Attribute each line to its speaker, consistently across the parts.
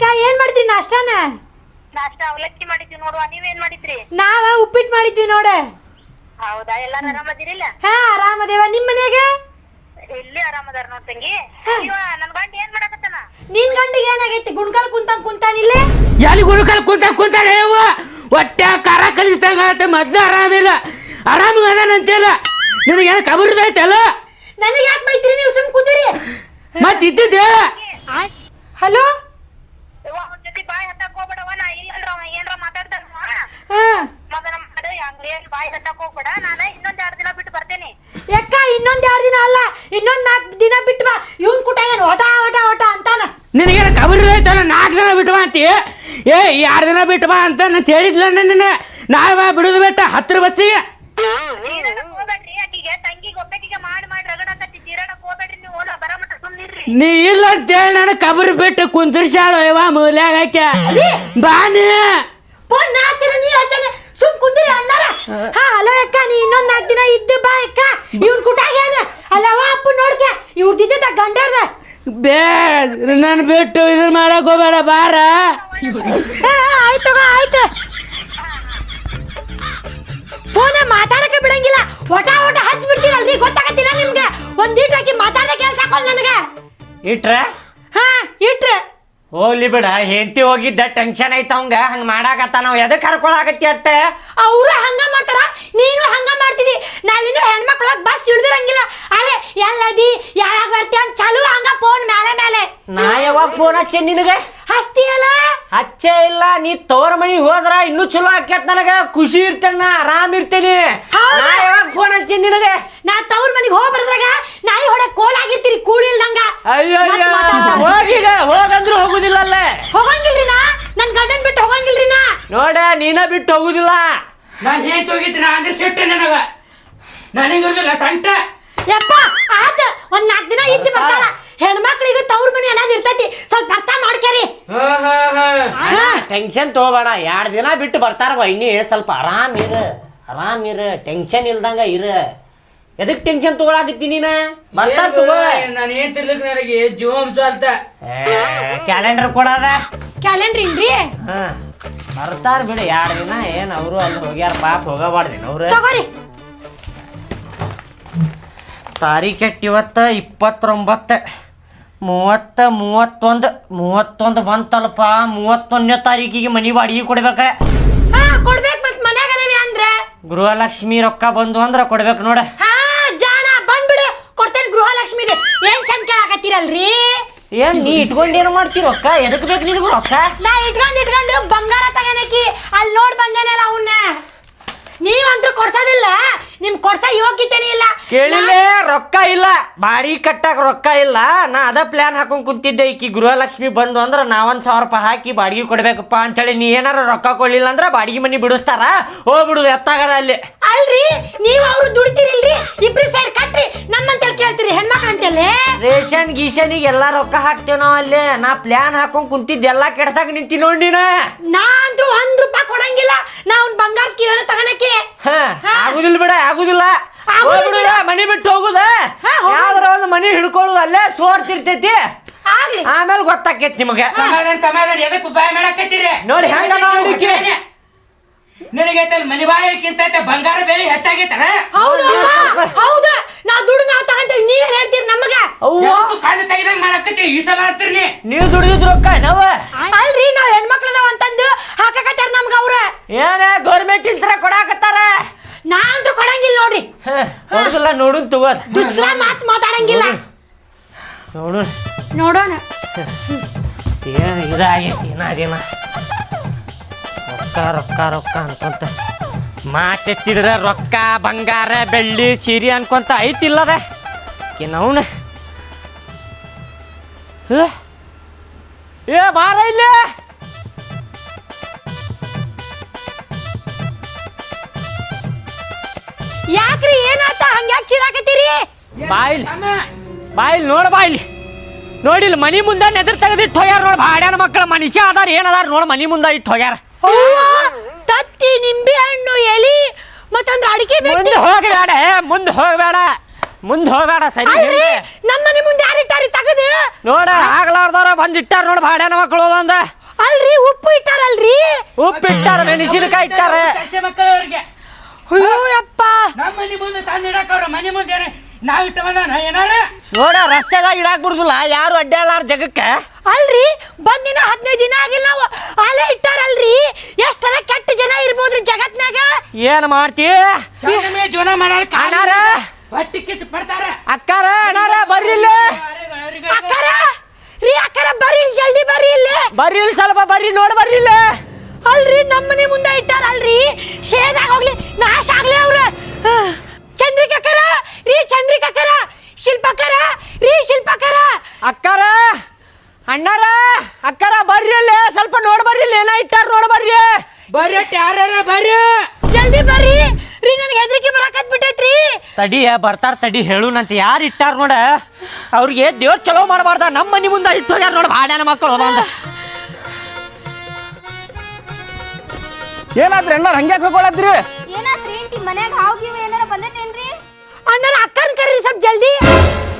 Speaker 1: ಅಕ್ಕ ಏನ್ ಮಾಡಿದ್ರಿ ನಾಷ್ಟಾನ?
Speaker 2: ನಾಷ್ಟ ಅವಲಕ್ಕಿ ಮಾಡಿದ್ವಿ ನೋಡುವ ನೀವೇನ್ ಮಾಡಿದ್ರಿ?
Speaker 1: ನಾವ ಉಪ್ಪಿಟ್ಟು ಮಾಡಿದ್ವಿ ನೋಡ.
Speaker 2: ಹೌದಾ ಎಲ್ಲಾರು ಆರಾಮದಿರಿಲ್ಲ
Speaker 1: ಹಾ ಆರಾಮದೇವ ನಿಮ್ ಮನ್ಯಾಗ?
Speaker 2: ಇಲ್ಲಿ ಆರಾಮದಾರ ನೋಡ್ ತಂಗಿ? ಇವ ನನ್ ಗಂಡ ಏನ್ ಮಾಡಕತ್ತಾನ?
Speaker 1: ನಿನ್ ಗಂಡಿಗೆ ಏನಾಗೈತಿ ಗುಣ್ಕಲ್ ಕುಂತಂಗ್ ಕುಂತಾನಿಲ್ಲ
Speaker 3: ಎಲ್ಲಿ ಗುರುಕಲ್ ಕುಂತ ಕುಂತಾಳೆ ಅವ್ವ? ಹೊಟ್ಟೆ ಖಾರ ಕಲಿಸ್ದಂಗ ಆಗತ್ತೆ ಮೊದ್ಲು ಆರಾಮಿಲ್ಲ ಆರಾಮ ಅದಾನಂತಿಲ್ಲ ನಿನಗೇನು ಕಬರ್ದೈತಲ್ಲ
Speaker 1: ನನಗೆ ಯಾಕೆ ಬೈತೀರಿ ನೀವು ಸುಮ್ ಕುಂತೀರಿ
Speaker 3: ಮತ್ತೆ ಇದ್ದಿದ್ದೆ
Speaker 1: ಹಲೋ? ಯಾಕ ಇನ್ನೊಂದ್ ಎರಡ್ ದಿನ ಅಲ್ಲ ಇನ್ನೊಂದ್ ನಾಲ್ಕು ದಿನ ಬಿಟ್ಟು ಬಾ ಇವನ್ ಕುಟ ಏನು ಒಟ ಒಟ ಒಟ ಅಂತಾನ?
Speaker 3: ನಿನಗೇನು ಕಬರ್ದೈತಲ್ಲ ನಾಲ್ಕು ದಿನ ಬಿಟ್ಟು ಬಾ ಅಂತಿ? ಏ ಎರಡು ದಿನ ಬಿಟ್ಟು ಬಾ ಅಂತ ನಾನು ಹೇಳಿದ್ಲ ನನ್ನ ನಾಳೆ ಬಿಡುದು ಬೆಟ್ಟ ಹತ್ತಿರ ಬಸ್ಸಿಗೆ. ನೀ ಇಲ್ಲ ಅಂತೇಳಿ ನಾನು ಕಬರ್ ಬಿಟ್ಟು ಕುಂತಿರ್ಸಾಳು ಇವ ಮೂಲ್ಯಾಗ ಹಾಕ್ಯ ಬಾನಿ
Speaker 1: ಫೋನ್ ನಾಚನ ನೀ ಹಚ್ಚನೆ ಸುಮ್ ಕುಂದಿರಿ ಅಣ್ಣಾರ. ಹಾ. ಹಲೋ ಅಕ್ಕ ನೀ ಇನ್ನೊಂದ್ ನಾಲ್ಕು ದಿನ ಇದ್ದೆ ಬಾ ಅಕ್ಕ. ಇವನ್ ಕುಟಾಗ ಏನ ಅಲ್ಲವ ಅಪ್ಪ ನೋಡ್ಕ. ಇವ್ರದಿದ್ದ ಗಂಡರ್ದ.
Speaker 3: ಬೇ ನಾನು ಬಿಟ್ಟು ಇದ್ರ ಮಾಡಕ್ ಹೋಗ್ಬೇಡ ಬಾರ.
Speaker 1: ಆಯ್ತು ಆಯ್ತು. ಫೋನ ಮಾತಾಡಕ್ಕೆ ಬಿಡಂಗಿಲ್ಲ. ಒಟ ಒಟ ಹಚ್ಚಿ ಬಿಡ್ತೀರಲ್ರಿ ಗೊತ್ತಾಗತ್ತಿಲ್ಲ ನಿಮ್ಗೆ. ಒಂದೀಟ್ ಹಾಕಿ ಮಾತಾಡದೆ ಕೆಲ್ಸ ಹಾಕೋಲ್ ನನಗೆ.
Speaker 4: ಇಟ್ರ?
Speaker 1: ಹಾ ಇಟ್ರೆ.
Speaker 4: ಹೋಗ್ಲಿ ಬಿಡ ಹೆಂಡತಿ ಹೋಗಿದ್ದ ಟೆನ್ಷನ್ ಐತ ಅವಂಗ. ಹಂಗ ಮಾಡಾಕತ್ತ ನಾವು ಎದಕ್ಕೆ ಕರ್ಕೊಳಾಕತ್ತಿ ಅಟ್ಟ?
Speaker 1: ಅವ್ರು ಹಂಗ ಮಾಡ್ತಾರ ನೀನು ಹಂಗ ಮಾಡ್ತೀನಿ ನಾವಿನ್ನು ಹೆಣ್ಮಕ್ಳಾಗ ಬಸ್ ಇಳ್ದಿರಂಗಿಲ್ಲ ಅಲೆ ಎಲ್ಲದಿ ಯಾವಾಗ ಬರ್ತೀಯ ಅಂತ ಚಲೋ ಹಂಗ ಫೋನ್ ಮೇಲೆ ಮೇಲೆ
Speaker 4: ನಾ ಯಾವಾಗ ಫೋನ್ ಹಚ್ಚೆ ನಿನಗೆ?
Speaker 1: ಹಸ್ತಿಯಲ್ಲ
Speaker 4: ಹಚ್ಚೇ ಇಲ್ಲ ನೀ ತವ್ರ ಮನಿಗೆ ಹೋದ್ರ ಇನ್ನೂ ಚಲೋ ಆಕೇತ್ ನನಗ. ಖುಷಿ ಇರ್ತೇನೆ ನಾ ಆರಾಮ್ ಇರ್ತೇನಿ.
Speaker 1: ಹೌದಾ?
Speaker 4: ನಾ ಯಾವಾಗ ಫೋನ್ ಹಚ್ಚೆ ನಿನಗೆ?
Speaker 1: ನಾ ತವ್ರ ಮನೆಗೆ ಹೋಗಿ ಬರದ್ರಾಗ ನಾಯಿ ಹೊಡೆ ಕೋಲ್ ಆಗಿರ್ತೀರಿ ಕೂಳಿಲ್ದಂಗ
Speaker 4: ಅಯ್ಯೋ
Speaker 1: ಮತ್ತ್ ಮಾತಾಡ್ತಾರ.
Speaker 4: ಹೋಗೀಗ ಹೋಗಂದ್ರು ಹೋಗುದಿಲ್ಲ ಅಲ್ಲೇ.
Speaker 1: ಹೋಗಂಗಿಲ್ರಿ ನಾ? ನನ್ ಗಂಡನ್ ಬಿಟ್ಟು ಹೋಗಂಗಿಲ್ರಿ ನಾ?
Speaker 4: ನೋಡ ನೀನ ಬಿಟ್ಟು ಹೋಗುದಿಲ್ಲ.
Speaker 3: ನಾನು ಹೇಗೆ ಹೋಗಿದ್ದೆ ನಾ ಅಂದ್ರೆ ಸಿಟ್ಟು ನನಗ. ನನಗಿರುದಿಲ್ಲ ಸಂಟ.
Speaker 1: ಯಪ್ಪ ಆತ ಒಂದ್ ನಾಲ್ಕು ದಿನ ಇದ್ದು ಬರ್ತಾಳ. ಹೆಣ್ಮಕ್ಳಿಗೂ ತವ್ರ ಮನೆ ಅನ್ನೋದು ಇರ್ತೈತಿ. ಸ್ವಲ್ಪ ಅರ್ಥ ಮಾಡ್ಕ್ಯಾರಿ. ಹಾ.
Speaker 4: ಟೆನ್ಷನ್ ತಗೋಬೇಡ. ಎರಡ್ ದಿನ ಬಿಟ್ಟು ಬರ್ತಾರವ ಇನ್ನಿ. ಸ್ವಲ್ಪ ಆರಾಮ್ ಇರ. ಆರಾಮ್ ಇರ. ಟೆನ್ಷನ್ ಇಲ್ದಂಗ ಇರ. ಎದಕ್ ಟೆನ್ಷನ್ ತಗೊಳಕತ್ತಿ ನೀನ? ಬರ್ತಾರ ತಗೋ.
Speaker 3: ನಾನು ಏನ್ ತಿರ್ಲಿಕ್ ನನಗೆ ಜೀವಂಸ ಅಲ್ತ
Speaker 4: ಕ್ಯಾಲೆಂಡರ್ ಕೊಡದ?
Speaker 1: ಕ್ಯಾಲೆಂಡ್ರ್ ಇಲ್ರಿ?
Speaker 4: ಹಾ. ಬರ್ತಾರ ಬಿಡು. ಎರಡು ದಿನ ಏನ್ ಅವರು ಅಲ್ಲಿ ಹೋಗ್ಯಾರ ಪಾಪ ಹೋಗಬಾರ್ದೇನು ಅವ್ರು.
Speaker 1: ತಗೋರಿ.
Speaker 4: ತಾರೀಖ್ ಎಟ್ ಇವತ್ತ? ಇಪ್ಪತ್ತೊಂಬತ್ತು. ಮೂವತ್ತ ಮೂವತ್ತೊಂದು ಮೂವತ್ತೊಂದು ಬಂತಲ್ಪ ಮೂವತ್ತೊಂದನೇ ತಾರೀಕಿಗೆ ಮನಿ ಬಾಡಿಗೆ ಕೊಡ್ಬೇಕ.
Speaker 1: ಹಾ ಕೊಡ್ಬೇಕು ಮತ್ ಮನ್ಯಾಗ ಅದೇವಿ ಅಂದ್ರೆ.
Speaker 4: ಗೃಹಲಕ್ಷ್ಮಿ ರೊಕ್ಕ ಬಂದು ಅಂದ್ರೆ ಕೊಡ್ಬೇಕು ನೋಡ.
Speaker 1: ಹಾ ಜಾಣ ಬಂದ್ಬಿಡು. ಕೊಡ್ತೇನೆ ಗೃಹಲಕ್ಷ್ಮಿದು ಏನ್ ಚಂದ ಕೇಳಾಕತ್ತೀರಲ್ರಿ?
Speaker 4: ಏನ್ ನೀ ಇಟ್ಕೊಂಡು ಏನು ಮಾಡ್ತೀರಿ ರೊಕ್ಕ? ಎದಕ್ ಬೇಕು ನಿನಗೂ ರೊಕ್ಕ?
Speaker 1: ನಾ ಇಟ್ಕೊಂಡ್ ಇಟ್ಕೊಂಡು ಬಂಗಾರ ತಗನಕಿ ಅಲ್ಲಿ ನೋಡ್ ಬಂದೇನಲ್ಲ ಅವನ್ನ ನೀವಂತೂ ಕೊಡ್ಸೋದಿಲ್ಲ. ನಿಮ್ ಕೊಡ್ಸ ಯೋಗ್ಯತೆನೇ ಇಲ್ಲ.
Speaker 4: ಕೇಳಿಲ್ಲ ರೊಕ್ಕ ಇಲ್ಲ. ಬಾಡಿ ಕಟ್ಟಾಕ ರೊಕ್ಕ ಇಲ್ಲ. ನಾ ಅದ ಪ್ಲಾನ್ ಹಾಕೊಂಡ್ ಕುಂತಿದ್ದೆ. ಈಕಿ ಗೃಹಲಕ್ಷ್ಮಿ ಬಂದು ಅಂದ್ರ ನಾ ಒಂದ್ ಸಾವಿರ ರೂಪಾಯಿ ಹಾಕಿ ಬಾಡಿಗೆ ಕೊಡ್ಬೇಕಪ್ಪ ಅಂತೇಳಿ ನೀ ಏನಾರ ರೊಕ್ಕ ಕೊಡ್ಲಿಲ್ಲ ಅಂದ್ರ ಬಾಡಿಗೆ ಮನಿ ಬಿಡಿಸ್ತಾರ. ಹೋಗ್ಬಿಡು ಎತ್ತಾಗಾರ ಅಲ್ಲಿ.
Speaker 1: ಅಲ್ರಿ ನೀವು ಅವ್ರು ದುಡಿತೀರಿಲ್ರಿ? ಇಬ್ರು ಸೇರಿ ಕಟ್ರಿ. ನಮ್ಮಂತೇಳಿ ಕೇಳ್ತೀರಿ ಹೆಣ್ಮಕ್ಳು ಅಂತೇಳಿ
Speaker 4: ರೇಷನ್ ಗೀಷನಿಗೆ ಎಲ್ಲಾ ರೊಕ್ಕ ಹಾಕ್ತೇವ್ ನಾವ್ ಅಲ್ಲಿ. ನಾ ಪ್ಲಾನ್ ಹಾಕೊಂಡ್ ಕುಂತಿದ್ದೆ ಎಲ್ಲಾ ಕೆಡ್ಸಾಕ್ ನಿಂತಿ ನೋಡಿನ ನೀನ.
Speaker 1: ನಾ ಅಂದ್ರು ಒಂದ್ ರೂಪಾಯಿ ಕೊಡಂಗಿಲ್ಲ. ನಾ ಅವ್ನ್ ಬಂಗಾರ ಕಿವೇನು
Speaker 4: ಹ, ಆಗುದಿಲ್ಲ ಬಿಡ ಆಗುದಿಲ್ಲ.
Speaker 1: ಆಗುದಿಲ್ಲ
Speaker 4: ಹೋಗ್ಬಿಡು ಮನಿ ಬಿಟ್ಟು ಹೋಗುದ. ಯಾವ್ದಾರ ಒಂದು ಮನಿ ಹಿಡ್ಕೊಳ್ಳೋದು ಅಲ್ಲೇ ಸೋರ್ತಿರ್ತೈತಿ?
Speaker 1: ಆಗ್ಲಿ.
Speaker 4: ಆಮೇಲೆ ಗೊತ್ತಾಕೈತಿ ನಿಮಗೆ.
Speaker 3: ಸಮಾಧಾನ ಸಮಾಧಾನ ಎದಕ್ಕೆ ಉಪಾಯ ಮಾಡಕತ್ತೀರಿ
Speaker 4: ನೋಡಿ ಹೆಂಗ?
Speaker 3: ನಿನಗೆ ಮನಿ ಬಾಳಿಕ್ಕಿಂತ ಬಂಗಾರ ಬೆಲೆ ಹೆಚ್ಚಾಗೈತನ?
Speaker 1: ಹೌದು ಹೌದು. ನಾ ದುಡ್ಡು ನಾವ್ ತಗಂತೇವಿ ನೀವೇನ್ ಹೇಳ್ತೀರಿ ನಮಗ?
Speaker 3: ಕಣ್ಣು ತೆಗಿದಂಗ್ ಮಾಡಕತ್ತಿ ಈ ಸಲ ಅಂತೀರಿ
Speaker 4: ನೀವು ದುಡಿದಿದ್ ರೊಕ್ಕ ನಾವ?
Speaker 1: ಅಲ್ರಿ ನಾವ್ ಹೆಣ್ಮಕ್ಳದವ ಅಂತಂದು ಹಾಕಕತ್ತಾರ ನಮ್ಗ ಅವ್ರ.
Speaker 4: ಏನ ಗೌರ್ಮೆಂಟ್ ಇಲ್ತರ ಕೊಡಾಕತ್ತಾರ?
Speaker 1: ನಾ ಅಂತ್ರು ಕೊಡಂಗಿಲ್ಲ ನೋಡ್ರಿ.
Speaker 4: ನೋಡು ನೋಡುದಿಲ್ಲ ನೋಡುನ್ ತಗೋ.
Speaker 1: ದುಸ್ರ ಮಾತ್ ಮಾತಾಡಂಗಿಲ್ಲ.
Speaker 4: ನೋಡು
Speaker 1: ನೋಡೋಣ.
Speaker 4: ಏನ್ ಇದಾಗೈತಿ ಏನಾದೇನ ರೊಕ್ಕ ರೊಕ್ಕ ರೊಕ್ಕ ಅನ್ಕೊಂತ. ಮಾತೆತ್ತಿದ್ರ ರೊಕ್ಕ ಬಂಗಾರ ಬೆಳ್ಳಿ ಸೀರೆ ಅನ್ಕೊಂತ ಐತಿಲ್ಲದ? ನವ್ನ. ಏ ಬಾರ ಇಲ್ಲಿ?
Speaker 1: ಯಾಕ್ರಿ ಏನಾತ ಹಂಗ್ಯಾಕ್ ಚಿರಾಕತ್ತೀರಿ?
Speaker 4: ಬಾಯಿಲ್ ಬಾಯಿಲ್ ನೋಡ ಬಾಯಿಲ್. ನೋಡಿಲ್ ಮನಿ ಮುಂದೆ ನೆದರ್ ತೆಗೆದಿಟ್ಟು ಹೋಗ್ಯಾರ ನೋಡ್ ಬಾಡ್ಯಾನ ಮಕ್ಕಳ ಮನುಷ್ಯ ಅದಾರ ಏನದಾರ ನೋಡ್ ಮನಿ ಮುಂದೆ ಇಟ್ಟು ಹೋಗ್ಯಾರ.
Speaker 1: ಅವ್ವ, ತತ್ತಿ ನಿಂಬೆ ಹಣ್ಣು ಎಲಿ ಮತ್ತೊಂದ್ರ ಅಡಿಕೆ ಬೆಟ್ಟಿ.
Speaker 4: ಮುಂದೆ ಹೋಗಬೇಡ ಮುಂದೆ ಹೋಗಬೇಡ. ಮುಂದೆ ಹೋಗಬೇಡ ಸರಿ
Speaker 1: ನಮ್ಮ ಮನೆ ಮುಂದೆ ಯಾರಿಟ್ಟಾರಿ ತಗದು?
Speaker 4: ನೋಡ ಆಗ್ಲಾರ್ದಾರ ಬಂದ್ ಇಟ್ಟಾರ ನೋಡ್ ಬಾಡ್ಯಾನ ಮಕ್ಕಳು ಅಂದ
Speaker 1: ಅಲ್ರಿ ಉಪ್ಪು ಇಟ್ಟಾರಲ್ರಿ?
Speaker 4: ಉಪ್ಪು ಇಟ್ಟಾರ ಮೆಣಸಿನಕಾಯಿ ಇಟ್ಟಾರ.
Speaker 3: ಸಸ್ಯ ಮಕ್ಕಳು ಅವ್ರಿಗೆ
Speaker 1: ಅಯ್ಯೋ ಯಪ್ಪ.
Speaker 3: ನಮ್ಮ ಮನೆ ಮುಂದೆ ತಂದು ಇಡಕ್ ಅವ್ರ ಮನೆ ಮುಂದೆ ಏನ ಇಟ್ಟವನ ಇಟ್ಟು ಬಂದ ಏನಾರ?
Speaker 4: ನೋಡ ರಸ್ತೆದಾಗ ಇಡಾಕ್ ಬಿಡುದಿಲ್ಲ ಯಾರು ಅಡ್ಡಾಡಾರ ಜಗಕ್ಕ?
Speaker 1: ಅಲ್ರಿ ಬಂದಿನ ಹದಿನೈದು ದಿನ ಆಗಿಲ್ಲ ನಾವು ಅಲ್ಲೇ ಇಟ್ಟಾರಲ್ರಿ. ಎಷ್ಟೆಲ್ಲ ಕೆಟ್ಟ ಜನ ಇರ್ಬೋದ್ರಿ ಜಗತ್ನಾಗ
Speaker 4: ಏನ್ ಮಾಡ್ತಿ?
Speaker 3: ಮೇಲೆ ಜೀವನ ಮಾಡಾರ
Speaker 4: ಅಣ್ಣಾರ.
Speaker 3: ಹೊಟ್ಟಿ ಕಿತ್ತು ಪಡ್ತಾರ.
Speaker 4: ಅಕ್ಕಾರ ಅಣ್ಣಾರ ಬರ್ರಿ ಇಲ್ಲಿ.
Speaker 1: ಅಕ್ಕರ ರೀ ಅಕ್ಕರ ಬರ್ರಿ ಇಲ್ಲಿ ಜಲ್ದಿ ಬರ್ರಿ ಇಲ್ಲಿ.
Speaker 4: ಬರ್ರಿ ಇಲ್ಲಿ ಸ್ವಲ್ಪ ಬರ್ರಿ ನೋಡ್ ಬರ್ರಿ ಇಲ್ಲಿ.
Speaker 1: ಅಲ್ರಿ ನಮ್ಮನೆ ಮುಂದೆ ಇಟ್ಟಾರ ಅಲ್ರಿ ಶೇದಾಗ ಹೋಗ್ಲಿ ನಾಶ ಆಗ್ಲಿ ಅವ್ರ. ಚಂದ್ರಿಕಕ್ಕರ ರೀ ಚಂದ್ರಿಕಕ್ಕರ ಶಿಲ್ಪಕರ ರೀ ಶಿಲ್ಪಕರ
Speaker 4: ಅಕ್ಕರ ಅಣ್ಣಾರ ಅಕ್ಕರ ಬರ್ರಿ ಅಲ್ಲಿ. ಸ್ವಲ್ಪ ನೋಡ್ ಬರ್ರಿ ಇಲ್ಲಿ ಏನ ಇಟ್ಟಾರ ನೋಡ್ ಬರ್ರಿ.
Speaker 3: ಬರ್ರಿ ಟ್ಯಾರ ಬರ್ರಿ.
Speaker 1: ಜಲ್ದಿ ಬರ್ರಿ. ರೀ ನನಗೆ ಹೆದರಿಕೆ ಬರಾಕತ್ ಬಿಟ್ಟೈತ್ರಿ
Speaker 4: ತಡಿ ಬರ್ತಾರ ತಡಿ ಹೇಳುನಂತ. ಯಾರು ಇಟ್ಟಾರ ನೋಡ? ಅವ್ರಿಗೆ ದೇವ್ರ ಚಲೋ ಮಾಡಬಾರ್ದ. ನಮ್ಮ ಮನೆ ಮುಂದೆ ಇಟ್ಟು ಹೋಗ್ಯಾರ ನೋಡ? ಬಾಡ್ಯಾನ ಮಕ್ಕಳು ಅದ
Speaker 5: ಏನಾದ್ರಿ ಅಣ್ಣ ಹಂಗೆ ಹಾಕೊಳತ್ರಿ
Speaker 2: ಅಣ್ಣಾರ ಮನ್ಯಾಗ ಹಾವು ಗೀವು ಏನಾರ ಬಂದೈತೇನ್ರಿ?
Speaker 1: ಅಣ್ಣರ ಅಕ್ಕನ್ ಕರ್ರಿ ಸ್ವಲ್ಪ ಜಲ್ದಿ.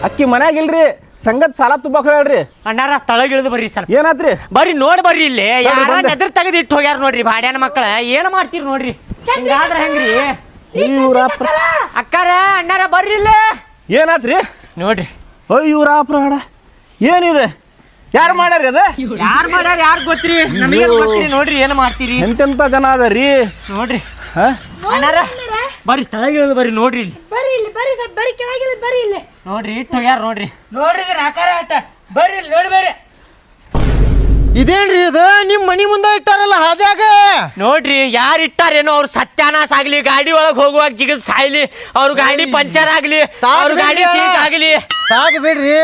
Speaker 5: ಅಕ್ಕಿ ಮನ್ಯಾಗ ಇಲ್ರಿ ಸಂಗತ್ ಸಾಲ ತುಂಬಾಕ್ ಹೇಳ್ರಿ
Speaker 4: ಅಣ್ಣಾರ ತಳಗಿಳಿದು ಬರ್ರಿ ಸ್ವಲ್ಪ
Speaker 5: ಏನಾತ್ರಿ
Speaker 4: ಬರ್ರಿ ನೋಡ್ ಬರ್ರಿ ಇಲ್ಲಿ. ಯಾರ
Speaker 5: ಬಂದೆ.
Speaker 4: ಎದ್ರ ತೆಗೆದು ಇಟ್ಟು ಹೋಗ್ಯಾರ ನೋಡ್ರಿ ಬಾಡ್ಯಾನ ಮಕ್ಕಳ ಏನ್ ಮಾಡ್ತೀರಿ ನೋಡ್ರಿ? ಹಿಂಗಾದ್ರ ಹೆಂಗ್ರಿ?
Speaker 5: ಇವ್ರಾಪ್ರ
Speaker 4: ಅಕ್ಕಾರ ಅಣ್ಣಾರ ಬರ್ರಿ ಇಲ್ಲಿ.
Speaker 5: ಏನಾತ್ರಿ
Speaker 4: ನೋಡ್ರಿ.
Speaker 5: ಅಯ್ಯೂರಾಪ್ರಾಡ ಏನಿದೆ? ಯಾರು ಮಾಡ್ಯಾರ ಅದ?
Speaker 4: ಯಾರು ಮಾಡ್ಯಾರ ಯಾರು ಗೊತ್ತ್ರಿ? ನಮಗೆ ಗೊತ್ತ್ರಿ? ನೋಡ್ರಿ ಏನು ಮಾಡ್ತೀರಿ?
Speaker 5: ಎಂತೆಂತ ಜನ ಅದರಿ
Speaker 4: ನೋಡ್ರಿ.
Speaker 5: ಹಾ?
Speaker 4: ಅಣ್ಣಾರ ಬರ್ರಿ ತಳಗಿಳಿದು ಬರ್ರಿ ನೋಡ್ರಿ ಇಲ್ಲಿ.
Speaker 1: ಬರ್ರಿ ಇಲ್ಲಿ ಬರ್ರಿ ಸರ್ ಬರ್ರಿ ಕೆಳಗಿಲ್ಲ ಬರ್ರಿ ಇಲ್ಲಿ.
Speaker 4: ನೋಡ್ರಿ ಇಟ್ಟು ಹೋಗ್ಯಾರ ನೋಡ್ರಿ.
Speaker 3: ನೋಡ್ರಿ ಇದ್ರ ಆಕಾರ ಆತ ಬರ್ರಿ ಇಲ್ಲಿ ನೋಡಿ ಬರ್ರಿ.
Speaker 6: ಇದೇನ್ರಿ ಇದು? ನಿಮ್ ಮನಿ ಮುಂದೆ ಇಟ್ಟಾರಲ್ಲ ಹಾದ್ಯಾಗ?
Speaker 4: ನೋಡ್ರಿ ಯಾರು ಇಟ್ಟಾರೇನೋ ಅವ್ರು ಸತ್ಯಾನಾಶ ಆಗ್ಲಿ ಗಾಡಿ ಒಳಗ್ ಹೋಗುವಾಗ ಜಿಗದ್ ಸಾಯ್ಲಿ ಅವ್ರ ಗಾಡಿ ಪಂಚರ್ ಆಗ್ಲಿ ಅವ್ರ ಗಾಡಿ ಸೀಟ್. ಆಗ್ಲಿ.
Speaker 6: ಸಾಕ್ ಬಿಡ್ರಿ.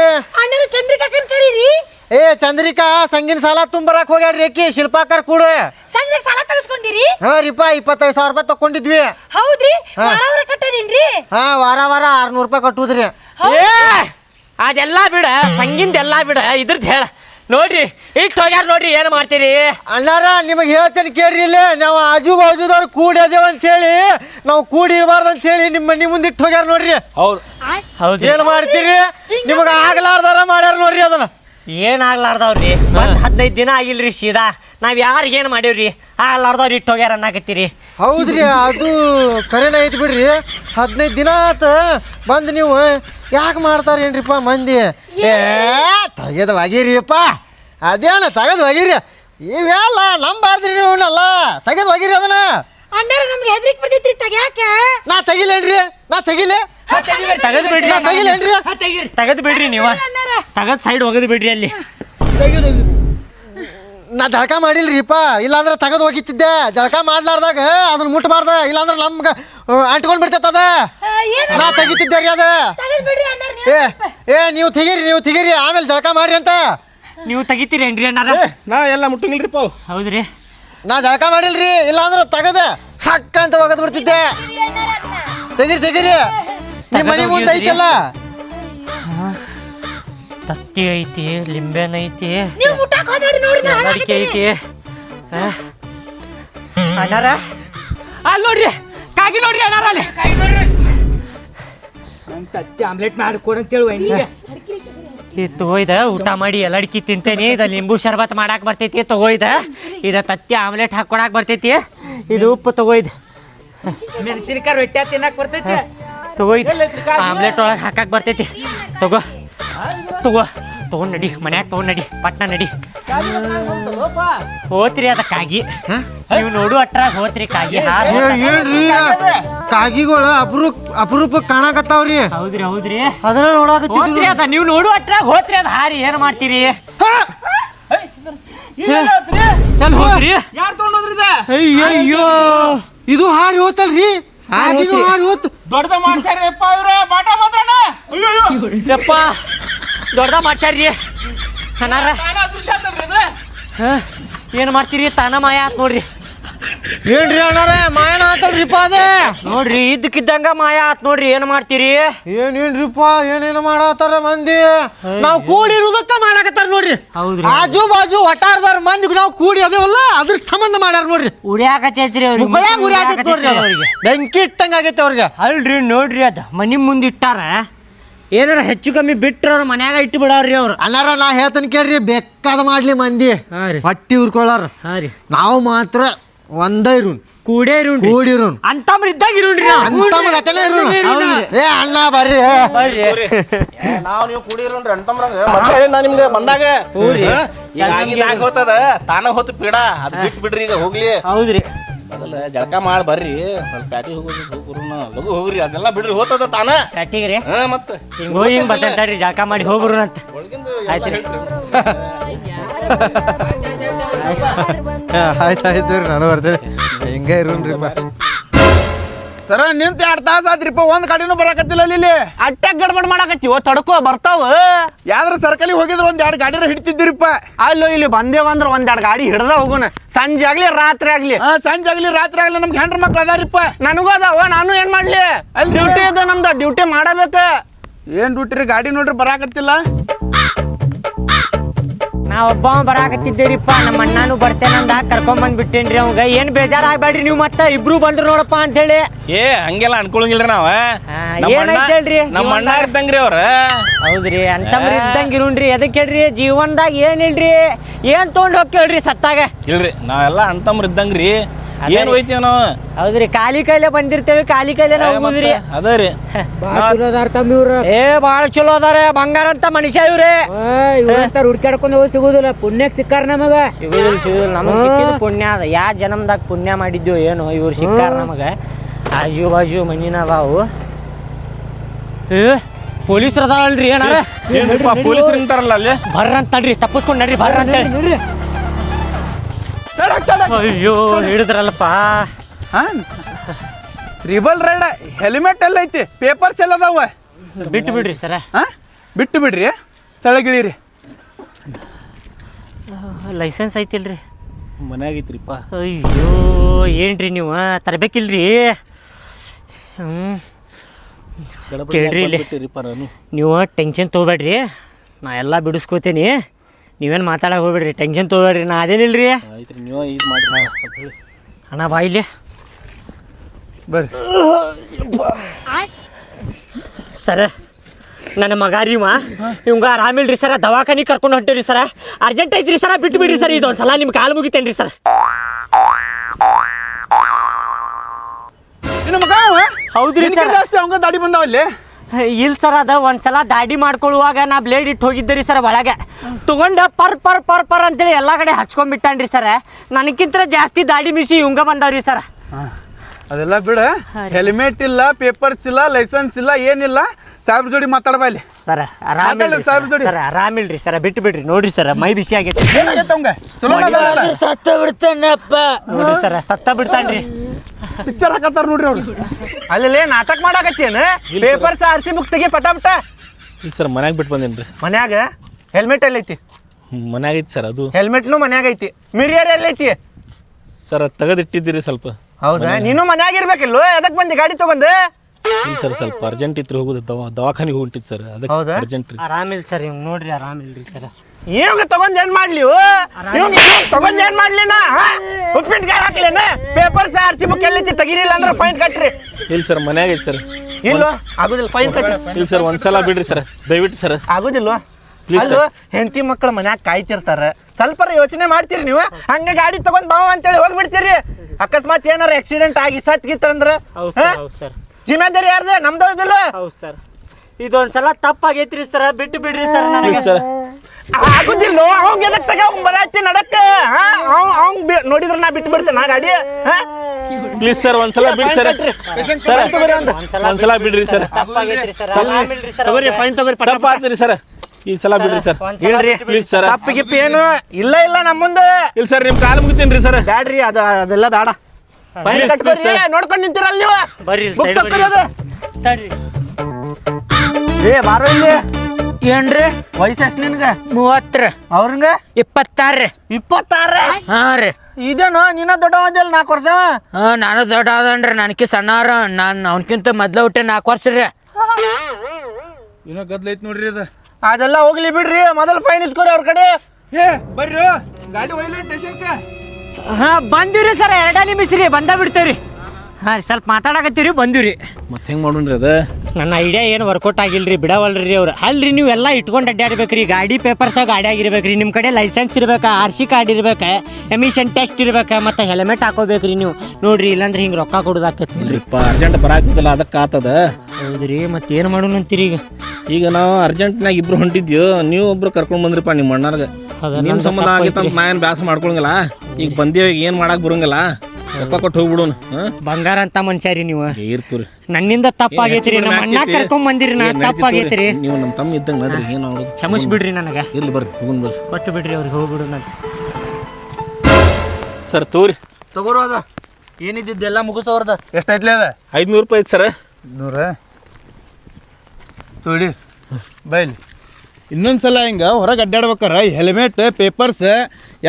Speaker 1: ಚಂದ್ರಿಕಕ್ಕನ್ ಕರೀರಿ.
Speaker 6: ಏ ಚಂದ್ರಿಕಾ ಸಂಗಿನ ಸಾಲ ತುಂಬರಾಕ್ ಹೋಗ್ಯಾಡ್ರಿ ಅಕ್ಕಿ ಶಿಲ್ಪಾಕರ್ ಕೂಡ.
Speaker 1: ಸಂಘದಾಗ ಸಾಲ ತಗಸ್ಕೊಂಡಿರಿ?
Speaker 6: ಹಾ ರೀಪ ಇಪ್ಪತ್ತೈದು ಸಾವಿರ ರೂಪಾಯಿ ತಕೊಂಡಿದ್ವಿ
Speaker 1: ಹೌದ್ರಿ? ವಾರ ವಾರ ಕಟ್ಟದೇನ್ರಿ?
Speaker 6: ಹಾ ವಾರ ವಾರ ಆರ್ನೂರು ರೂಪಾಯಿ ಕಟ್ಟುದ್ರಿ.
Speaker 4: ಏ ಅದೆಲ್ಲ ಬಿಡ ಸಂಗಿಂದೆಲ್ಲ ಬಿಡ ಇದ್ರದ್ ಹೇಳ. ನೋಡ್ರಿ ಇಟ್ಟು ಹೋಗ್ಯಾರ ನೋಡ್ರಿ ಏನ್ ಮಾಡ್ತೀರಿ?
Speaker 6: ಅಣ್ಣಾರ ನಿಮಗೆ ಹೇಳ್ತೇನೆ ಕೇಳ್ರಿ ಇಲ್ಲಿ ನಾವು ಆಜು ಬಾಜುದವ್ರು ಕೂಡಿ ಅದೇವ ಅಂತ ಹೇಳಿ ನಾವು ಕೂಡಿ ಇರಬಾರ್ದು ಅಂತ ಹೇಳಿ ನಿಮ್ಮ ಮನಿ ಮುಂದೆ ಇಟ್ಟು ಹೋಗ್ಯಾರ ನೋಡ್ರಿ.
Speaker 5: ಹೌದು
Speaker 4: ಹೌದು
Speaker 6: ಏನ್ ಮಾಡ್ತೀರಿ? ನಿಮಗೆ ಆಗ್ಲಾರ್ದಾರ ಮಾಡ್ಯಾರ ನೋಡ್ರಿ ಅದನ್ನ.
Speaker 4: ಏನ್ ಆಗ್ಲಾರ್ದವ್ರಿ ಒಂದ್ ಹದಿನೈದು ದಿನ ಆಗಿಲ್ರಿ ಸೀದಾ. ನಾವ್ ಯಾರಿಗೆ ಏನು ಮಾಡೀವ್ರಿ ಆಗ್ಲಾರ್ದವ್ರು ಇಟ್ಟು ಹೋಗ್ಯಾರ ಅನ್ನಕತ್ತೀರಿ.
Speaker 6: ಹೌದ್ರಿ ಅದು ಕರೆನ ಐತಿ ಬಿಡ್ರಿ. ಹದಿನೈದು ದಿನ ಆತ ಬಂದು ನೀವು ಯಾಕೆ ಮಾಡ್ತಾರೇನ್ರಿಪ್ಪ ಮಂದಿ? ಏ ತೆಗೆದು ಒಗಿರಿಯಪ್ಪ ಅದೇನ ತೆಗೆದು ಒಗಿರಿ? ಇವೆಲ್ಲ ನಂಬಾರ್ದ್ರಿ ಅಲ್ಲ ತೆಗೆದು ಒಗಿರಿ ಅದನ್ನ.
Speaker 1: ಅಣ್ಣರ ನಮ್ಗೆ ಹೆದ್ರಿಕ್ ಬರ್ತೈತ್ರಿ ತಗ್ಯಾಕ?
Speaker 6: ನಾ ತೆಗಿಲೇನ್ರಿ? ನಾ ತೆಗಿಲೆ?
Speaker 4: ತೆಗದ್ ಬಿಡ್ರಿ ತೆಗದ್ ಬಿಡ್ರಿ. ನೀವ. ತಗದ್ ಸೈಡ್ ಹೋಗದ್ ಬಿಡ್ರಿ ಅಲ್ಲಿ.
Speaker 6: ನಾ ಜಳಕ ಮಾಡಿಲ್ರಿಪ್ಪ. ಇಲ್ಲಾಂದ್ರೆ ತೆಗೆದು ಹೋಗಿತ್ತಿದ್ದೆ. ಜಳಕ ಮಾಡ್ಲಾರ್ದಾಗ ಅದನ್ನ ಮುಟ್ಬಾರ್ದ ಇಲ್ಲಾಂದ್ರೆ ನಮ್ಗೆ ಅಂಟ್ಕೊಂಡ್ ಬಿಡ್ತೈತೆ ಅದ
Speaker 1: ಏನ?
Speaker 6: ನಾ ತೆಗಿತಿದ್ದೆ ರೀ ಅದ. ಏ ಏ ನೀವು ತೆಗೀರಿ ನೀವು ತೆಗೀರಿ. ಆಮೇಲೆ ಜಳಕ ಮಾಡ್ರಿ ಅಂತ.
Speaker 4: ನೀವು ತೆಗಿತೀರೇನ್ರಿ ಅಣ್ಣ
Speaker 5: ನಾ ಎಲ್ಲ ಮುಟ್ಟಂಗಿಲ್ರಿಪ್ಪ.
Speaker 4: ಹೌದ್ರಿ.
Speaker 6: ನಾ ಜಳಕ ಮಾಡಿಲ್ರಿ. ಇಲ್ಲಾಂದ್ರೆ ತಗದ ಸಕ್ಕ ಅಂತ ಹೋಗದ್ ಬಿಡ್ತಿದ್ದೆ. ತೆಗೀರಿ ತೆಗೀರಿ. ನಿಮ್ಮ ಮನೆ ಮುಂದೆ ಐತಲ್ಲ?
Speaker 4: ತತ್ತಿ ಐತಿ ಲಿಂಬೆನ ಐತಿ.
Speaker 1: ನೀವು ಮುಟ್ಟಾಕ್ ಹೋದ್ರಿ ನೋಡ್ರಿ ನಾ
Speaker 4: ಅಡಿಕೆ ಐತಿ? ಅಣ್ಣಾರ? ಅಲ್ಲಿ ನೋಡ್ರಿ ಕಾಗಿ ನೋಡ್ರಿ ಅಣ್ಣಾರ ಅಲ್ಲಿ.
Speaker 3: ಕೈ ನೋಡ್ರಿ. ನನ್ ತತ್ತಿ ಆಮ್ಲೆಟ್ ಮಾಡಿ ಕೊಡಂತೇಳಿ ವೈನಿಗೆ
Speaker 4: ಇದು ತಗೋಯ್ದ ಊಟ ಮಾಡಿ ಎಲ್ಲ ಎಲ್ಲಡ್ಕಿ ತಿಂತೇನಿ. ಇದು ಲಿಂಬು ಶರ್ಬತ್ ಮಾಡಾಕ್ ಬರ್ತೈತಿ ತಗೋಯ್ದ. ಇದ ತತ್ತಿ ಆಮ್ಲೆಟ್ ಹಾಕೊಡಾಕ್ ಬರ್ತೈತಿ. ಇದು ಉಪ್ಪು ತಗೋಯ್ದ.
Speaker 3: ಮೆಣಸಿನಕಾಯಿ ರೊಟ್ಟಿ ತಿನ್ನಕ್ ಬರ್ತೈತಿ.
Speaker 4: ತಗೋಯ್ದ ಆಮ್ಲೆಟ್ ಒಳಗೆ ಹಾಕಕ್ಕೆ ಬರ್ತೈತಿ. ತಗೋ. ತಗೋ. ತಗೊಂಡ್ ನಡಿ ಮನ್ಯಾಗ ತಗೊಂಡ್ ನಡಿ ಪಟ್ನ ನಡಿ. ಹೋತ್ರಿ ಅದ ಕಾಗಿ. ನೀವು ನೋಡು ಅಟ್ರಾಗ ಹೋತ್ರಿ ಕಾಗಿ. ಕಾಗಿಗಳ
Speaker 6: ಏ, ಏನ್ರಿ ಕಾಗಿಗಳು ಅಪರೂಪ ಅಪರೂಪಕ್ಕೆ ಕಾಣಕತ್ತಾವ್ರಿ.
Speaker 4: ಹೌದ್ರಿ ಹೌದ್ರಿ.
Speaker 6: ಅದನ್ನ ನೋಡಾಕತ್ತಿದ್ವಿ
Speaker 4: ಹೋತ್ರಿ ಅದ ನೀವು ನೋಡು ಅಟ್ರಾಗ ಹೋತ್ರಿ ಅದ ಹಾರಿ ಏನ್ ಮಾಡ್ತೀರಿ? ಎಲ್ಲಿ ಹೋಗ್ರಿ
Speaker 5: ಯಾರ್ ತಗೊಂಡೋದ್ರಿ ಇದ?
Speaker 6: ಹಾರಿ ಹೋತಲ್ರಿ? ಹಾರಿ ಹೋತ್.
Speaker 5: ದೊಡ್ಡದ ಮಾಡ್ಸ್ಯಾರಪ್ಪ ಇವ್ರ ಬಾಟ ಮಾತ್ರಣ್ಣ ಅಯ್ಯೋ ಅಯ್ಯೋ.
Speaker 4: ಯಪ್ಪ ದೊಡ್ಡದ ಮಾಡ್ತಾರ್ರಿ ಅನಾರ.
Speaker 5: ತಾನ ಅದೃಶ್ಯ ಆತಲ್ರಿ ಇದು.
Speaker 4: ಏನು ಮಾಡ್ತೀರಿ? ತಾನ ಮಾಯ ಆತ್ ನೋಡ್ರಿ.
Speaker 6: ಏನ್ರಿ ಅಣ್ಣಾರ? ಮಾಯನ ಆತಲ್ರಿಪ್ಪ ಅದೇ?
Speaker 4: ನೋಡ್ರಿ ಇದ್ದಕ್ಕಿದ್ದಂಗ ಮಾಯ ಆತ್ ನೋಡ್ರಿ ಏನ್ ಮಾಡ್ತೀರಿ?
Speaker 6: ಏನೇನ್ರಿಪ್ಪ ಏನೇನು ಮಾಡತ್ತಾರ ಮಂದಿ? ನಾವು ಕೂಡಿರುವುದಕ್ಕ ಮಾಡಾಕತ್ತಾರ ನೋಡ್ರಿ.
Speaker 4: ಹೌದ್ರಿ.
Speaker 6: ಆಜು ಬಾಜು ಒಟ್ಟಾರದಾರ ಮಂದಿ ನಾವು ಕೂಡಿ ಅದೇವಲ್ಲ? ಅದ್ರ ಸಂಬಂಧ ಮಾಡ್ಯಾರ ನೋಡ್ರಿ.
Speaker 4: ಉರಿಯಾಕತೈತ್ರಿ ಅವ್ರಿಗೆ
Speaker 6: ಉರಿ ಆಗೈತೆ ನೋಡ್ರಿ? ಅವ್ರಿಗೆ. ಬೆಂಕಿ ಇಟ್ಟಂಗ ಆಗೈತೆ ಅವ್ರಿಗೆ.
Speaker 4: ಅಲ್ರಿ ನೋಡ್ರಿ ಅದ ಮನಿ ಮುಂದೆ ಇಟ್ಟಾರ. ಏನಾರ ಹೆಚ್ಚು ಕಮ್ಮಿ ಬಿಟ್ರ ಅವ್ರ ಮನ್ಯಾಗ ಇಟ್ಟು ಬಿಡವ್ರಿ ಅವ್ರು.
Speaker 6: ಅಲ್ಲಾರ ನಾ ಹೇಳ್ತೇನೆ ಕೇಳ್ರಿ ಬೇಕಾದ ಮಾಡ್ಲಿ ಮಂದಿ.
Speaker 4: ಹಾ ರೀ
Speaker 6: ಹೊಟ್ಟಿ ಉರ್ಕೊಳ್ಳಾರ
Speaker 4: ಹಾ ರೀ
Speaker 6: ನಾವು ಮಾತ್ರ ಒಂದೇ ಇರು
Speaker 4: ಕೂಡೇ ಇರುಣ್ರಿ
Speaker 6: ಕೂಡಿರುನ್
Speaker 4: ಅಂತಮ್ರ ಇದ್ದಾಗ ಇರುಣ್ರಿ ನಾವು.
Speaker 6: ಅಂತ ಗತನೇ ಇರುನ್. ಏ ಅಣ್ಣ ಬರ್ರಿ.
Speaker 5: ನಾವು ನೀವು ಕೂಡಿರೋನ್ರಿ ಅಣ್ತಮ್ರಂಗ ಮೊದ್ಲೇ ಹೇಳಿ ನಾ ನಿಮ್ಗೆ ಬಂದಾಗ. ಹಾ? ಈಗ ಆಗಿದ್ದಾಗ ಹೋತದ. ತಾನ ಹೊತ್ತು ಪೀಡ. ಅದು ಬಿಟ್ಟು ಬಿಡ್ರಿ ಈಗ ಹೋಗ್ಲಿ.
Speaker 4: ಹೌದ್ರಿ
Speaker 5: ಮೊದಲ ಜಳಕ ಮಾಡಿ ಬರ್ರಿ. ಸ್ವಲ್ಪ ಪ್ಯಾಟಿ ಹೋಗೋದು ಹೋಗ್ರು ಲಗು ಹೋಗ್ರಿ ಅದೆಲ್ಲ ಬಿಡ್ರಿ ಹೋತದ ತಾನ.
Speaker 4: ಕಟ್ಟಿಗ್ರಿ
Speaker 5: ಹಾ ಮತ್ತೆ.
Speaker 4: ಹಿಂಗ್ ಹೋಗಿ ಹಿಂಗ್ ಬರ್ತೇನೆ ಜಳಕ ಮಾಡಿ ಹೋಗ್ರು ಅಂತ
Speaker 5: ಒಳಗಿಂದು
Speaker 4: ಆಯ್ತು
Speaker 6: ಆಯ್ತು ಆಯ್ತು ರೀ ನಾನು ಬರ್ತೇನೆ. ಹಿಂಗೆ ಇರೋನ್ರಿ
Speaker 5: ಸರ ನಿಂತ ಎರಡ್ ತಾಸ ಆತ್ರಿಪ್ಪ ಒಂದ್ ಗಾಡಿನೂ ಬರಾಕತ್ತಿಲ್ಲ ಇಲ್ಲಿ.
Speaker 7: ಅಟ್ಯಾಕ್ ಗಡ್ಬಡ್ ಮಾಡಾಕತ್ತೀವ ತಡ್ಕೋ ಬರ್ತಾವ.
Speaker 5: ಯಾವ್ದ್ರ ಸರ್ಕಲಿ ಹೋಗಿದ್ರ ಒಂದ್ ಎರಡ್ ಗಾಡಿನ ಹಿಡ್ತಿದ್ದೀರಿಪ್ಪ.
Speaker 7: ಅಲ್ಲೋ ಇಲ್ಲಿ ಬಂದೇವ ಅಂದ್ರ ಒಂದೆರಡು ಗಾಡಿ ಹಿಡ್ದ ಹೋಗೋಣ ಸಂಜೆ ಆಗ್ಲಿ ರಾತ್ರಿ ಆಗ್ಲಿ.
Speaker 5: ಹಾ ಸಂಜೆ ಆಗ್ಲಿ ರಾತ್ರಿ ಆಗ್ಲಿ ನಮ್ಗೆ ಹೆಂಡ್ರ ಮಕ್ಳು ಅದಾರಿಪ್ಪ.
Speaker 7: ನನಗೂ ಅದಾವ ನಾನು ಏನ್ ಮಾಡ್ಲಿ? ಅಲ್ಲಿ ಡ್ಯೂಟಿ ಅದ ನಮ್ದು ಡ್ಯೂಟಿ ಮಾಡಬೇಕ.
Speaker 5: ಏನ್ ಡ್ಯೂಟಿ ಗಾಡಿ ನೋಡ್ರಿ ಬರಾಕತ್ತಿಲ್ಲ.
Speaker 4: ನಾ ಒಬ್ಬ ಬರಾಕತ್ತಿದ್ದೇರಿಪ್ಪ ನಮ್ಮ ಅಣ್ಣಾನು ಬರ್ತೇನಂದ ಕರ್ಕೊಂಡ್ ಬಂದ್ಬಿಟ್ಟೇನ್ರಿ ಅವಂಗ. ಏನ್ ಬೇಜಾರಾಗ್ಬೇಡ್ರಿ ನೀವು ಮತ್ತ ಇಬ್ರು ಬಂದ್ರು ನೋಡಪ್ಪ ಅಂತ ಹೇಳಿ
Speaker 5: ಏ ಹಂಗೆಲ್ಲ ಅನ್ಕೊಳಂಗಿಲ್ರಿ ನಾವ?
Speaker 4: ಏನಾಯ್ತ್ ಹೇಳ್ರಿ?
Speaker 5: ನಮ್ಮ ಅಣ್ಣ ಇದ್ದಂಗ್ರಿ ಅವ್ರ.
Speaker 4: ಹೌದ್ರಿ ಅಂತಮ್ರ ಇದ್ದಂಗ ಇರುಣ್ರಿ ಎದಕ್ ಹೇಳ್ರಿ? ಜೀವನದಾಗ ಏನ್ ಇಲ್ರಿ ಏನ್ ತೊಗೊಂಡ್ ಹೋಗ್ಕೇಳ್ರಿ ಸತ್ತಾಗ?
Speaker 5: ಇಲ್ರಿ ನಾವೆಲ್ಲ ಅಂತಮ್ರ ಇದ್ದಂಗ್ರಿ.
Speaker 4: ಅದೇ
Speaker 5: ಏನ್ ಹೋಯ್ತೀವ ನಾವು?
Speaker 4: ಹೌದ್ರಿ ಕಾಲಿ ಕೈಲೇ ಬಂದಿರ್ತೇವೆ ಕಾಲಿ ಕೈಲೇ ನಾವು ಹೋಗುದ್ರಿ
Speaker 5: ಅದ ರೀ.
Speaker 4: ಏ ಬಾಳ ಚಲೋ ಅದಾರ ಬಂಗಾರ ಅಂತ ಮನುಷ್ಯ ಇವ್ರೆ.
Speaker 3: ಹುಡ್ಕಾಡ್ಕೊಂಡು ಹೋಗಿ ಸಿಗುದಿಲ್ಲ. ಪುಣ್ಯಕ್ ಸಿಕ್ಕಾರ ನಮಗ.
Speaker 4: ಸಿಗುದಿಲ್ಲ ಸಿಗುದಿಲ್ಲ. ನಮಗ್ ಸಿಕ್ಕಿದ ಪುಣ್ಯ ಅದ. ಯಾ ಜನ್ಮದಾಗ ಪುಣ್ಯ ಮಾಡಿದ್ಯೋ ಏನೋ ಇವ್ರು ಸಿಕ್ಕಾರ ನಮಗ. ಆಜು ಬಾಜು ಮನಿನ ಅದಾವು. ಏ ಪೊಲೀಸ್ರ ಅದಾರಲ್ರಿ ಏನಾರ?
Speaker 5: ಪೊಲೀಸ್ ನಿಂತಾರಲ್ಲ ಅಲ್ಲಿ?
Speaker 4: ಬರ್ರ ಅಂತ ತಡ್ರಿ ತಪ್ಪಿಸ್ಕೊಂಡ್ ನಡ್ರಿ ಬರ್ರ ಅಂತ ಹೇಳಿ ಅಯ್ಯೋ ಹಿಡಿದ್ರಲ್ಲಪ್ಪ.
Speaker 5: ರಿಬಲ್ ರೈಡ ಹೆಲ್ಮೆಟ್ ಎಲ್ಲ ಐತಿ ಪೇಪರ್ಸ್ ಎಲ್ಲ ಅದಾವ.
Speaker 4: ಬಿಟ್ಟು ಬಿಡ್ರಿ ಸರ.
Speaker 5: ಹಾಂ? ಬಿಟ್ಟು ಬಿಡ್ರಿ ತಳಗಿಳಿರಿ.
Speaker 4: ಲೈಸೆನ್ಸ್ ಐತಿಲ್ರಿ.
Speaker 5: ಮನ್ಯಾಗ ಐತ್ರಿಪ್ಪ
Speaker 4: ಅಯ್ಯೋ ಏನ್ರಿ ನೀವು ತರಬೇಕಿಲ್ರಿ? ಹ್ಞೂ ಕೇಳ್ರಿ ಇಲ್ಲಿ. ನೀವು ಟೆನ್ಷನ್ ತೊಗೊಬೇಡ್ರಿ. ನಾ ಎಲ್ಲ ಬಿಡಿಸ್ಕೋತೀನಿ. ನೀವೇನು ಮಾತಾಡಕ್ಕೆ ಹೋಗ್ಬೇಡ್ರಿ ಟೆನ್ಷನ್ ತೊಗೊಬೇಡ್ರಿ ನಾ ಅದೇನಿಲ್ರಿ
Speaker 5: ಆಯ್ತ್ರಿ ನೀವು ಇದು ಮಾಡಿ.
Speaker 4: ಅಣ್ಣ ಬಾ ಇಲ್ಲಿ.
Speaker 5: ಬರ್ರಿ.
Speaker 4: ಸರ ನನ್ನ ಮಗ ರೀ ಇವ. ಇವಂಗ ಆರಾಮಿಲ್ರಿ ಸರ ದವಾಖಾನಿ ಕರ್ಕೊಂಡು ಹೊಂಟೇರಿ ಸರ. ಅರ್ಜೆಂಟ್ ಐತ್ರಿ ಸರ ಬಿಟ್ಟು ಬಿಡ್ರಿ ಸರ್ ಇದೊಂದು ಸಲ ನಿಮ್ಗೆ ಕಾಲು ಮುಗಿತೇನ್ರಿ ಸರ್.
Speaker 5: ನಿನ್ನ ಮಗ?
Speaker 4: ಹೌದ್ರಿ ಸರ್.
Speaker 5: ಜಾಸ್ತಿ ಅವಂಗ ದಾಡಿ ಬಂದಾವಲ್ಲಿ
Speaker 4: ಇಲ್ಲ ಸರ್ ಅದ ಒಂದ್ಸಲ ದಾಡಿ ಮಾಡ್ಕೊಳ್ಳುವಾಗ ನಾ ಬ್ಲೇಡ್ ಇಟ್ಟು ಹೋಗಿದ್ದೆ ರೀ ಸರ್ ಒಳಗೆ. ತಗೊಂಡ ಪರ್ ಪರ್ ಪರ್ ಪರ್ ಅಂತೇಳಿ ಎಲ್ಲ ಕಡೆ ಹಚ್ಕೊಂಡ್ಬಿಟ್ಟಾನ್ರಿ ಸರ್. ನನಗಿಂತ ಜಾಸ್ತಿ ದಾಡಿ ಮಿಸಿ ಇವಂಗ ಬಂದವ್ರಿ ಸರ್.
Speaker 5: ಅದೆಲ್ಲ ಬಿಡ. ಹೆಲ್ಮೆಟ್ ಇಲ್ಲ ಪೇಪರ್ಸ್ ಇಲ್ಲ ಲೈಸೆನ್ಸ್ ಇಲ್ಲ ಏನಿಲ್ಲ. ಸಾಹೇಬ್ರ ಜೋಡಿ ಮಾತಾಡ್ಬಾ ಇಲ್ಲಿ.
Speaker 4: ಸರ್
Speaker 5: ಆರಾಮಿಲ್ಲ ಸಾಹೇಬ್ರ ಜೋಡಿ.
Speaker 4: ಸರ್ ಆರಾಮಿಲ್ರಿ ಸರ್. ಬಿಟ್ಟು ಬಿಡ್ರಿ. ನೋಡ್ರಿ ಸರ್ ಮೈ ಬಿಸಿ ಆಗೈತಿ.
Speaker 5: ಏನಾಗೈತೆ ಅವಂಗ? ಚಲೋ
Speaker 1: ಸತ್ತ ಬಿಡ್ತೇನಪ್ಪ.
Speaker 4: ನೋಡ್ರಿ ಸರ್ ಸತ್ತ ಬಿಡ್ತಾನ್ರಿ.
Speaker 5: ಪಿಕ್ಚರ್ ಹಾಕತ್ತಾರ ನೋಡ್ರಿ ಅವ್ರು.
Speaker 7: ಅಲ್ಲಿ ನಾಟಕ ಮಾಡಾಕತ್ತೇನು ಪೇಪರ್ ಆರ್ ಸಿ ಬುಕ್ ತೆಗಿ ಪಟ ಪಟ
Speaker 5: ಇಲ್ಲ ಸರ್ ಮನ್ಯಾಗ ಬಿಟ್ಟು ಬಂದೇನ್ರಿ.
Speaker 7: ಮನ್ಯಾಗ ಹೆಲ್ಮೆಟ್ ಎಲ್ಲೈತಿ?
Speaker 5: ಮನ್ಯಾಗ ಐತಿ ಸರ್ ಅದು.
Speaker 7: ಹೆಲ್ಮೆಟ್ನು ಮನ್ಯಾಗ ಐತಿ. ಮಿರಿಯರ್ ಎಲ್ಲೈತಿ?
Speaker 5: ಸರ್ ಅದು ತೆಗೆದಿಟ್ಟಿದ್ದೀರಿ ಸ್ವಲ್ಪ.
Speaker 7: ಹೌದಾ? ನೀನು ಮನ್ಯಾಗ ಇರ್ಬೇಕಿಲ್ವ? ಅದಕ್ಕೆ ಬಂದಿ ಗಾಡಿ ತಗೊಂಡು?
Speaker 5: ಇಲ್ಲ ಸರ್ ಸ್ವಲ್ಪ ಅರ್ಜೆಂಟ್ ಇತ್ತು ಹೋಗುದು ದವಾ ದವಾಖಾನಿಗೆ ಹೋಗ್ಬಿಟ್ಟಿತ್ತು ಸರ್. ಅದಕ್ಕೆ
Speaker 7: ಹೌದಾ?
Speaker 5: ಅರ್ಜೆಂಟ್ ರೀ.
Speaker 4: ಆರಾಮಿಲ್ಲ ಸರ್ ಹಿಂಗೆ ನೋಡ್ರಿ ಆರಾಮಿಲ್ರಿ ಸರ್.
Speaker 7: ಇವಾಗ ತಗೊಂಡ್ ಏನ್ ಮಾಡ್ಲಿ ನೀವು ತಗೊಂಡ್ ಏನ್ ಮಾಡ್ಲಿನ ಉಪ್ಪಿನಕಾಯಿ ಹಾಕ್ಲೇನ? ಪೇಪರ್ಸ್ ಆರ್ ಸಿ ಬುಕ್ ಎಲ್ಲಿ ತೆಗಿಲಿಲ್ಲ ಅಂದ್ರೆ ಫೈನ್ ಕಟ್ರಿ.
Speaker 5: ಇಲ್ಲ ಸರ್ ಮನ್ಯಾಗ ಐತಿ ಸರ್.
Speaker 7: ಇಲ್ಲ? ಆಗುದಿಲ್ಲ ಫೈನ್ ಕಟ್ರಿ.
Speaker 5: ಇಲ್ಲ ಸರ್ ಒಂದ್ಸಲ ಬಿಡ್ರಿ ಸರ್ ದಯವಿಟ್ಟು ಸರ್.
Speaker 7: ಆಗುದಿಲ್ವ? ಅಲ್ಲೂ ಹೆಂಡತಿ ಮಕ್ಕಳು ಮನ್ಯಾಗ ಕಾಯ್ತಿರ್ತಾರ. ಸ್ವಲ್ಪ ಯೋಚನೆ ಮಾಡ್ತೀರಿ ನೀವು. ಹಂಗ ಗಾಡಿ ತಗೊಂಡ್ ಬಾವ ಅಂತೇಳಿ ಹೋಗ್ಬಿಡ್ತೀರಿ. ಅಕಸ್ಮಾತ್ ಏನಾರ ಆಕ್ಸಿಡೆಂಟ್ ಆಗಿ ಸತ್ ಗಿತ್ತಂದ್ರ
Speaker 4: ಹೌದು ಸರ್ ಹೌದು ಸರ್.
Speaker 7: ಜಿಮ್ಮೆದಾರಿ ಯಾರ್ದು? ನಮ್ದು ಹೌದಿಲ್ಲ?
Speaker 4: ಹೌದು ಸರ್. ಇದೊಂದ್ಸಲ ತಪ್ಪಾಗೈತ್ರಿ ಸರ್ ಬಿಟ್ಟು ಬಿಡ್ರಿ ಸರ್ ನನಗೆ.
Speaker 5: ಸರ್.
Speaker 7: ಆಗುದಿಲ್ಲ ಅವಂಗ ಎದಕ್ ತಗ ಅವ್ನ್ ಬರಾಚೆ ನಡಕ್ಕ ಹಾ ಅವ್ ಬಿ- ನೋಡಿದ್ರ ನಾ ಬಿಟ್ಟು ಬಿಡ್ತೇನೆ ನಾ ಗಾಡಿ ಹಾ?
Speaker 5: ಪ್ಲೀಸ್ ಸರ್ ಒಂದ್ಸಲ ಬಿಡಿ ಸರ್. ಸರ್ ಒಂದ್ಸಲ ಬಿಡ್ರಿ ಸರ್.
Speaker 7: ತಗೋರಿ ಫೈನ್ ತಗೋರಿ ಪಟ್ಟ
Speaker 5: ತಪ್ಪಾತ್ರಿ ಸರ್. ಈ ಸಲ ಬಿಡ್ರಿ ಸರ್.
Speaker 7: ಇಲ್ರಿ
Speaker 5: ಪ್ಲೀಸ್ ಸರ್.
Speaker 7: ತಪ್ಪಿಗಿಪ್ಪ ಏನು? ಇಲ್ಲ ಇಲ್ಲ ನಮ್ಮ ಮುಂದೆ.
Speaker 5: ಇಲ್ಲ ಸರ್ ನಿಮ್ ಕಾಲು ಮುಗಿತೀನಿ ಸರ್.
Speaker 7: ಬ್ಯಾಡ್ರಿ ಅದ ಅದೆಲ್ಲ ಬೇಡ. ಫೈನ್
Speaker 5: Please,
Speaker 7: ನೋಡ್ಕೊಂಡು. ನಿಂತಿರಲ್ಲ ನೀವು.
Speaker 4: ಬರ್ರಿ. ತಡ್ರಿ.
Speaker 7: ಏ ಬಾರೋ ಇಲ್ಲಿ.
Speaker 1: ಏನ್ರಿ?
Speaker 7: ವಯಸ್ಸು ಎಷ್ಟು ನಿನ್ಗ?
Speaker 1: ಮೂವತ್ತರ.
Speaker 7: ಅವ್ರಂಗ
Speaker 1: ಇಪ್ಪತ್ತಾರ
Speaker 7: ಇಪ್ಪತ್ತಾರ
Speaker 1: ಹಾ ರೀ.
Speaker 7: ಇದೇನು ನೀನ ದೊಡ್ಡವಂದಿಲ್ಲ ನಾಲ್ಕು ವರ್ಷ?
Speaker 1: ಹಾ ನಾನು ದೊಡ್ಡ ಅದನ್ರಿ ನನಗೆ ಸಣ್ಣವ್ರ. ನಾನು ಅವನಕ್ಕಿಂತ ಮೊದ್ಲ ಹುಟ್ಟೆ ನಾಲ್ಕು ವರ್ಷ ರೀ.
Speaker 5: ಏನೋ ಗದ್ಲ ಐತ್ ನೋಡ್ರಿ ಅದು.
Speaker 7: ಅದೆಲ್ಲ ಹೋಗ್ಲಿ ಬಿಡ್ರಿ ಮೊದಲು ಫೈನ್ ಇಸ್ಕೊರಿ ಅವ್ರ ಕಡೆ.
Speaker 5: ಏ ಬರ್ರಿ. ಗಾಡಿ ಒಯ್ಲಿ ಸ್ಟೇಷನ್ಗೆ.
Speaker 4: ಹಾ ಬಂದಿರಿ ಸರ್ ಎರಡ ನಿಮಿಷ ರೀ ಬಂದ ಬಿಡ್ತೇವ್ರಿ. ಹಾ ರೀ ಸ್ವಲ್ಪ ಮಾತಾಡಕತ್ತೀವ್ರಿ ಬಂದಿವ್ರಿ.
Speaker 5: ಮತ್ತೆ ಹೆಂಗ್ ಮಾಡೋಣ್ರಿ ಅದ?
Speaker 4: ನನ್ನ ಐಡಿಯಾ ಏನು ವರ್ಕೌಟ್ ಆಗಿಲ್ರಿ ಬಿಡವಲ್ರಿ ಅವ್ರು. ಅಲ್ರಿ ನೀವೆಲ್ಲ ಇಟ್ಕೊಂಡು ಅಡ್ಡಾಡ್ಬೇಕ್ರಿ ಗಾಡಿ ಪೇಪರ್ಸ ಗಾಡಿ ಆಗಿರ್ಬೇಕ್ರಿ. ನಿಮ್ಮ ಕಡೆ ಲೈಸೆನ್ಸ್ ಇರ್ಬೇಕು ಆರ್ ಸಿ ಕಾರ್ಡ್ ಇರ್ಬೇಕು ಎಮಿಷನ್ ಟೆಸ್ಟ್ ಇರ್ಬೇಕು ಮತ್ತು ಹೆಲ್ಮೆಟ್ ಹಾಕೋಬೇಕ್ರಿ ನೀವು. ನೋಡ್ರಿ ಇಲ್ಲಾಂದ್ರೆ ಹಿಂಗೆ ರೊಕ್ಕ ಕೊಡೋದಾಕೈತಿ
Speaker 5: ಇಲ್ರಿಪ್ಪ ಅರ್ಜೆಂಟ್ ಬರಾಕ್ತಿಲ್ಲ ಅದಕ್ಕೆ ಆತದ.
Speaker 4: ಹೌದ್ರಿ ಮತ್ತೆ ಏನು ಮಾಡೋಣ ಅಂತೀರಿ ಈಗ?
Speaker 5: ಈಗ ನಾವು ಅರ್ಜೆಂಟ್ನಾಗ ಇಬ್ರು ಹೊಂಟಿದ್ಯೋ ನೀವು ಒಬ್ರು ಕರ್ಕೊಂಡು ಬಂದ್ರಿಪ್ಪ ನಿಮ್ಮ ಅಣ್ಣರ್ಗ.
Speaker 4: ಅದ
Speaker 5: ನಿಮ್ ಸಂಬಂಧ ಆಗಿತ್ತು ಅಂತ ನಾ ಏನು ಬ್ಯಾಸ ಮಾಡ್ಕೊಳಂಗಿಲ್ಲ. ಈಗ ಬಂದೇವ್ ಏನು ಏನ್ ಬರೋಂಗಿಲ್ಲ ಬರಂಗಿಲ್ಲ. ರೊಕ್ಕ ಕೊಟ್ಟು ಹೋಗ್ಬಿಡೋಣ
Speaker 4: ಬಂಗಾರ ಅಂತ ಮನುಷ್ಯ ರೀ ನೀವು.
Speaker 5: ಇರ್ತೀರಿ
Speaker 4: ನನ್ನಿಂದ ತಪ್ಪಾಗೈತ್ರಿ ನಮ್ಮ ಅಣ್ಣ ಕರ್ಕೊಂಡ್ ಬಂದಿರಿ ನಾ ತಪ್ಪಾಗೈತ್ರಿ.
Speaker 5: ನೀವು ನಮ್ಮ ತಮ್ಮ ಇದ್ದಂಗ ನಡ್ರಿ ಏನ್ ಮಾಡೋದು?
Speaker 4: ಕ್ಷಮಿಸ್ ಬಿಡ್ರಿ ನನಗೆ.
Speaker 5: ಇಲ್ಲಿ ಬರ್ರಿ ಹೋಗುನ್ ಬರ್ರಿ.
Speaker 4: ಕೊಟ್ಟು ಬಿಡ್ರಿ ಅವ್ರಿಗೆ ಹೋಗ್ಬಿಡು ನಾನು
Speaker 5: ಸರ್ ತೋರಿ.
Speaker 8: ತಗೋರು ಅದ. ಏನಿದ್ದೆಲ್ಲ ಮುಗಿಸೋರ್ದ ಎಷ್ಟೈತ್ಲೆ ಅದ?
Speaker 5: ಐದ್ನೂರು ರೂಪಾಯಿ ಐತೆ ಸರ್.
Speaker 8: ನೂರ. ತೋಡಿ ಬೈಲ್. ಇನ್ನೊಂದ್ಸಲ ಹಿಂಗ ಹೊರಗೆ ಅಡ್ಡಾಡ್ಬೇಕಾರ? ಹೆಲ್ಮೆಟ್ ಪೇಪರ್ಸ್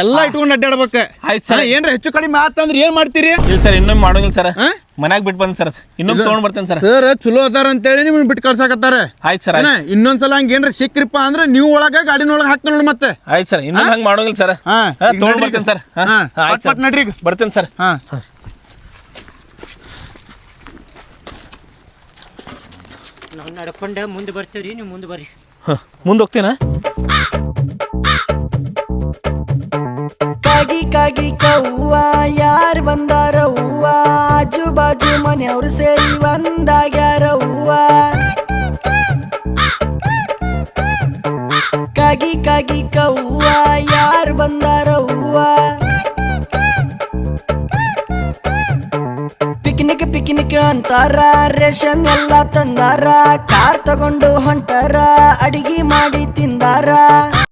Speaker 8: ಎಲ್ಲ ಇಟ್ಕೊಂಡು ಅಡ್ಡಾಡ್ಬೇಕ?
Speaker 5: ಆಯ್ತು
Speaker 8: ಸರ್. ಏನ್ರ ಹೆಚ್ಚು ಕಡಿಮೆ ಆತಂದ್ರೆ ಏನ್ ಮಾಡ್ತೀರಿ?
Speaker 5: ಇಲ್ಲ ಸರ್ ಇನ್ನೊಮ್ಮೆ ಮಾಡೋಂಗಿಲ್ಲ ಸರ್.
Speaker 8: ಹಾ?
Speaker 5: ಮನ್ಯಾಗ ಬಿಟ್ಟು ಬಂದ್ ಸರ್. ಇನ್ನೊಮ್ಮೆ ತೊಗೊಂಡ್ ಬರ್ತೇನೆ ಸರ್.
Speaker 8: ಸರ್ ಚಲೋ ಅದಾರ ಅಂತೇಳಿ ನಿಮ್ಗೆ ಬಿಟ್ಟು ಕಳ್ಸಾಕತ್ತಾರ?
Speaker 5: ಆಯ್ತು ಸರ್
Speaker 8: ಇನ್ನೊಂದ್ಸಲ ಹಂಗ ಏನ್ರ ಸಿಕ್ಕ್ರಿಪ್ಪ ಅಂದ್ರೆ ನೀವು ಒಳಗ ಗಾಡಿನೊಳಗೆ ಹಾಕ್ತ ನೋಡಿ ಮತ್ತೆ.
Speaker 5: ಆಯ್ತು ಸರ್ ಇನ್ನೊಂದು ಹಂಗೆ ಮಾಡೋದಿಲ್ಲ ಸರ್. ತೊಗೊಂಡ್ ಬರ್ತೇನೆ ಸರ್.
Speaker 8: ಹಾ,
Speaker 5: ಆಯ್ತು
Speaker 8: ಪಟ್ ಪಟ್ ನಡ್ರಿ ಈಗ.
Speaker 5: ಬರ್ತೇನೆ ಸರ್.
Speaker 8: ಹಾ.
Speaker 4: ನಾವು ನಡ್ಕೊಂಡೆ ಮುಂದೆ ಬರ್ತೀವ್ರಿ ನೀವು ಮುಂದೆ ಬರ್ರಿ.
Speaker 5: ಮುಂದೆ ಹೋಗ್ತೀನ
Speaker 9: ಕಾಗಿ ಕಾಗಿ ಕವ್ವ ಯಾರ್ ಬಂದಾರ ಹೂವ ಆಜು ಬಾಜು ಮನೆಯವರು ಸೇರಿ ಒಂದಾಗ್ಯಾರ ಅಂತಾರ ರೇಷನ್ ಎಲ್ಲ ತಂದಾರ ಕಾರ್ ತಗೊಂಡು ಹೊಂಟಾರ ಅಡಿಗೆ ಮಾಡಿ ತಿಂದಾರ.